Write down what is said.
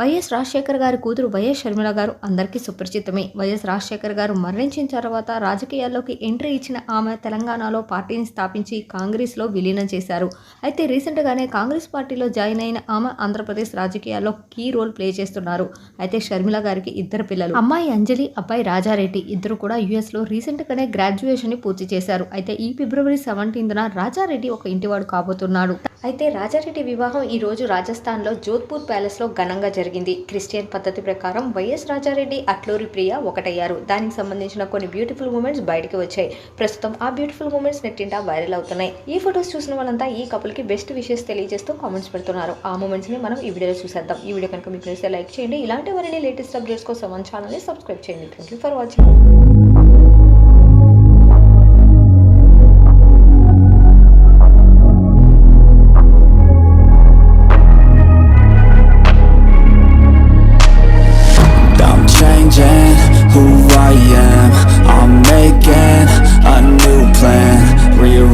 YS Rajasekhar గారి కూతురు YS Sharmila గారు అందరికీ సుపరిచితమే. వైఎస్ రాజశేఖర్ గారు మరణించిన తర్వాత రాజకీయాల్లోకి ఎంట్రీ ఇచ్చిన ఆమె తెలంగాణలో పార్టీని స్థాపించి కాంగ్రెస్లో విలీనం చేశారు. అయితే రీసెంట్గానే కాంగ్రెస్ పార్టీలో జాయిన్ అయిన ఆమె ఆంధ్రప్రదేశ్ రాజకీయాల్లో కీ రోల్ ప్లే చేస్తున్నారు. అయితే షర్మిల గారికి ఇద్దరు పిల్లలు. అమ్మాయి అంజలి అబ్బాయి రాజారెడ్డి ఇద్దరు కూడా యుఎస్లో రీసెంట్గానే గ్రాడ్యుయేషన్ని పూర్తి చేశారు. అయితే ఈ ఫిబ్రవరి సెవెంటీన్త్న రాజారెడ్డి ఒక ఇంటివాడు కాబోతున్నాడు. అయితే రాజారెడ్డి వివాహం ఈ రోజు రాజస్థాన్లో జోధ్పూర్ ప్యాలెస్లో ఘనంగా జరిగింది. క్రిస్టియన్ పద్ధతి ప్రకారం వైఎస్ రాజారెడ్డి అట్లూరి ప్రియ ఒకటయ్యారు. దానికి సంబంధించిన కొన్ని బ్యూటిఫుల్ మూమెంట్స్ బయటికి వచ్చాయి. ప్రస్తుతం ఆ బ్యూటిఫుల్ మూమెంట్స్ నెట్టింటా వైరల్ అవుతున్నాయి. ఈ ఫొటోస్ చూసిన వాళ్ళంతా ఈ కపుల్కి బెస్ట్ విషెస్ తెలియజేస్తూ కామెంట్స్ పెడుతున్నారు. ఆ మూమెంట్స్ని మనం ఈ వీడియోలో చూసేద్దాం. ఈ వీడియో కనుక మీకు నచ్చితే లైక్ చేయండి. ఇలాంటి వారిని లేటెస్ట్ అప్డేట్స్ కోసం మన ఛానల్ని సబ్స్క్రైబ్ చేయండి. Thank you for watching